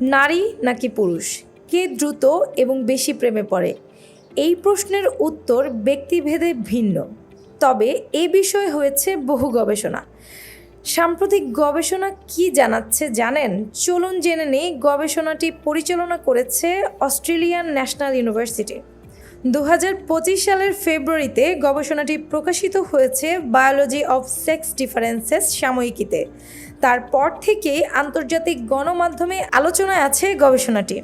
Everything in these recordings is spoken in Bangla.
নারী নাকি পুরুষ? কে দ্রুত এবং বেশি প্রেমে পড়ে? এই প্রশ্নের উত্তর ব্যক্তিভেদে ভিন্ন। তবে এ বিষয়ে হয়েছে বহু গবেষণা। সাম্প্রতিক গবেষণা কি জানাচ্ছে জানেন? চলুন জেনে নেই গবেষণাটি পরিচালনা করেছে অস্ট্রেলিয়ান ন্যাশনাল ইউনিভার্সিটি। দু হাজার পঁচিশ সালের ফেব্রুয়ারিতে গবেষণাটি প্রকাশিত হয়েছে বায়োলজি অফ সেক্স ডিফারেন্সেস সাময়িকীতে। তারপর থেকেই আন্তর্জাতিক গণমাধ্যমে আলোচনায় আছে গবেষণাটি।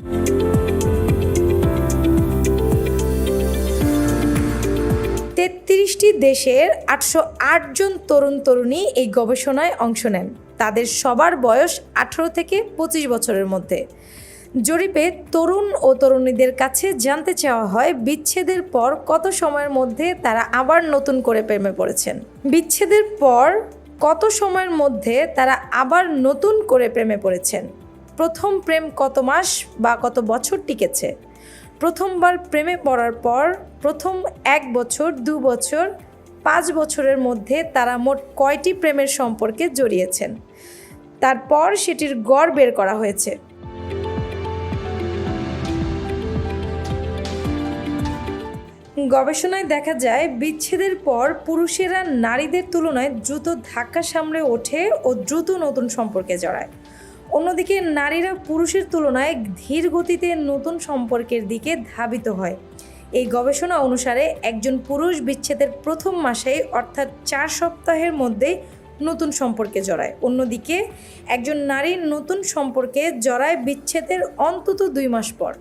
তেত্রিশটি দেশের আটশো আট জন তরুণ তরুণী এই গবেষণায় অংশ নেন। তাদের সবার বয়স আঠারো থেকে পঁচিশ বছরের মধ্যে। জরিপে তরুণ ও তরুণীদের কাছে জানতে চাওয়া হয় বিচ্ছেদের পর কত সময়ের মধ্যে তারা আবার নতুন করে প্রেমে পড়েছেন। বিচ্ছেদের পর কত সময়ের মধ্যে তারা আবার নতুন করে প্রেমে পড়েছেন। প্রথম প্রেম কত মাস বা কত বছর টিকেছে? প্রথমবার প্রেমে পড়ার পর প্রথম এক বছর, দু বছর, পাঁচ বছরের মধ্যে তারা মোট কয়টি প্রেমের সম্পর্কে জড়িয়েছেন? তারপর সেটির গড় বের করা হয়েছে। গবেষণায় দেখা যায়, বিচ্ছেদের পর পুরুষেরা নারীদের তুলনায় দ্রুত ধাক্কা সামলে ওঠে ও দ্রুত নতুন সম্পর্কে জড়ায়। অন্যদিকে, নারীরা পুরুষের তুলনায় ধীর গতিতে নতুন সম্পর্কের দিকে ধাবিত হয়। এই গবেষণা অনুসারে একজন পুরুষ বিচ্ছেদের প্রথম মাসেই অর্থাৎ চার সপ্তাহের মধ্যে নতুন সম্পর্কে জড়ায়। অন্যদিকে, একজন নারীর নতুন সম্পর্কে জড়ায় বিচ্ছেদের অন্তত দুই মাস পর।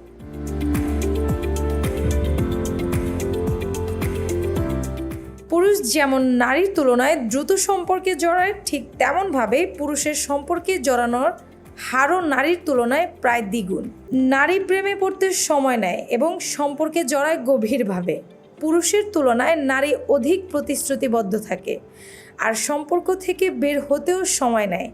পুরুষ যেমন নারীর তুলনায় দ্রুত সম্পর্কে জড়ায়, ঠিক তেমনভাবে পুরুষের সম্পর্কে জড়ানোর হারও নারীর তুলনায় প্রায় দ্বিগুণ। নারী প্রেমে পড়তে সময় নেয় এবং সম্পর্কে জড়ায় গভীরভাবে। পুরুষের তুলনায় নারী অধিক প্রতিশ্রুতিবদ্ধ থাকে, আর সম্পর্ক থেকে বের হতেও সময় নেয়।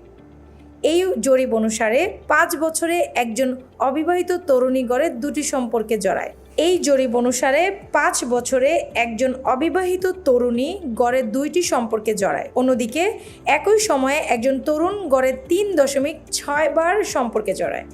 এই জরিপ অনুসারে পাঁচ বছরে একজন অবিবাহিত তরুণী গড়ে দুটি সম্পর্কে জড়ায়। এই জরিপ অনুসারে পাঁচ বছরে একজন অবিবাহিত তরুণী গড়ে দুইটি সম্পর্কে জড়ায়। অন্যদিকে একই সময়ে একজন তরুণ গড়ে তিন দশমিক ছয় বার সম্পর্কে জড়ায়।